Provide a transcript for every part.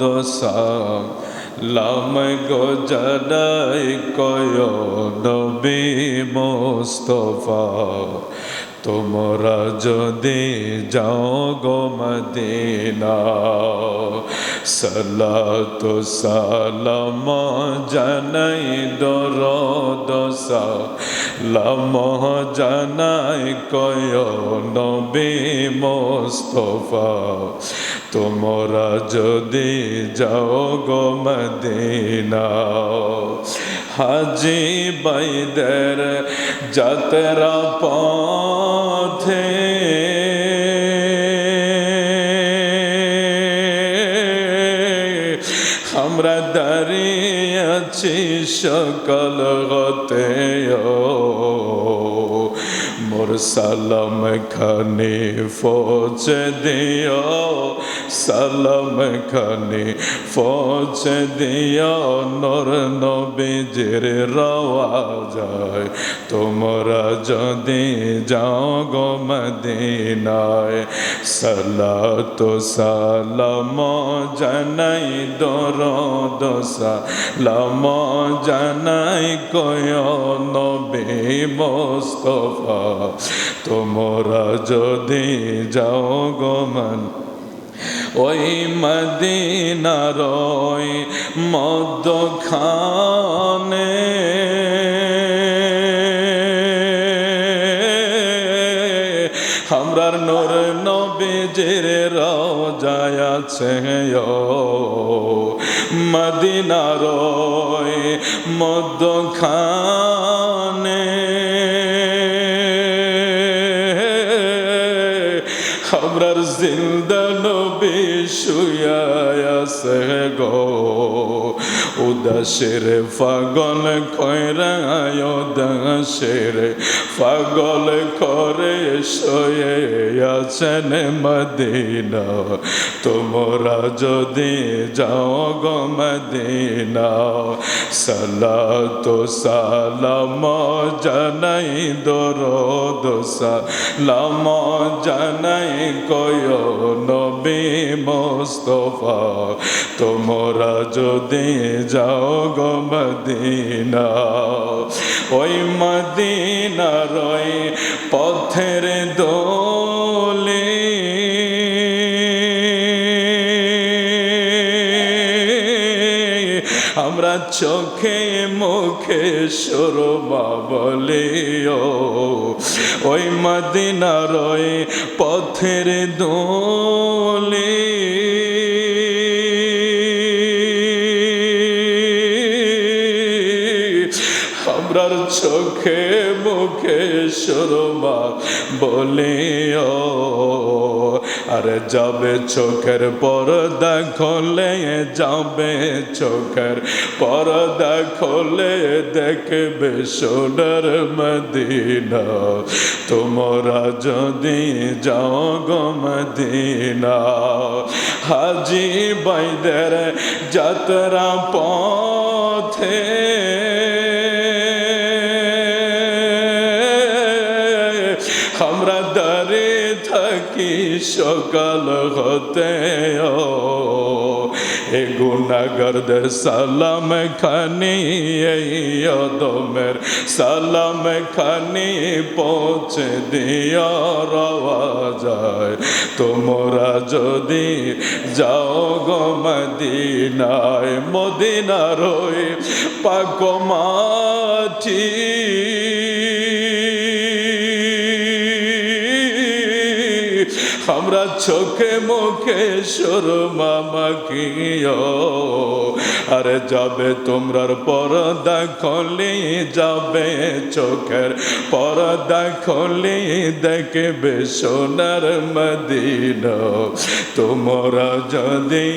দশা লাম গো জানাই কয় নবী মোস্তফা। তোমরা যদি যাও গো মদিনা, সালাতু সালাম জানাই দর দশা লাম জানাই কয় নবী মোস্তফা। তোমরা যদি যাও গো মদিনা, হাজি বাইদের যাত্রা পথে। আমরা দাঁড়িয়ে আছি সকল হতে মোর সালাম খানি ফোচে দিও। সালাম খানি ফোচে দিও নর নবীজির রওয়া যায় তোমরা যদি যাও গো মদিনায়, সালাতু সালাম জানাই দর দশা লাম জানাই, কয় নবী মোস্তফা। তোমরা যদি যাও গো মন ওই মদিনার ওই মদ্যখানে। আমরার নোর নবীজির রাজায় আছে মদিনার ওই মদ্যখানে। আমরার জিন্দা নবী শুয়াছে গো। উদাসের পাগল কয়রায় উদাসের পাগল করে শয়ে আছেন মদিনা। তোমরা যদি যাও গো মদিনা, সালাতু সালাম জানাই দরদ, সালাম জানাই কয় নবী মোস্তফা। তোমরা যদি যাও গো মদিনা। ওই মদিনার ওই পথের দোলে। আমরা চোখে মুখে সরমা বলিও। ওই মদিনার ওই পথের দোলে। আমরার চোখে মুখে সরমা বলিও। আরে যাবে চোখের পর্দা খোলে, যাবে চোখের পর্দা খোলে, দেখবে সোনার মদিনা। তোমরা যদি যাও গো মদিনা, হাজি বাইদের যাত্রা পথে থাকি সকাল হতে এ গুণাগরদের সালাম খানি, এই অদমের সালাম খানি পৌঁছে দিয়া যায়। তোমরা যদি যাও গো মদিনায়, মদিনার ওই পাক মাটি আমরা চোখে মুখে সুরমা মাখিও। আরে যাবে তোমরার পরদা খলি, যাবে চোখের পরদা খলি, দেখবে সোনার মদিন। তোমরা যদি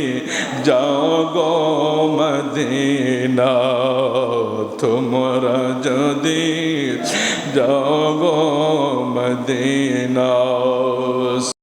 যাও গো মদিনা, তোমরা যদি যাও গো মদিনা।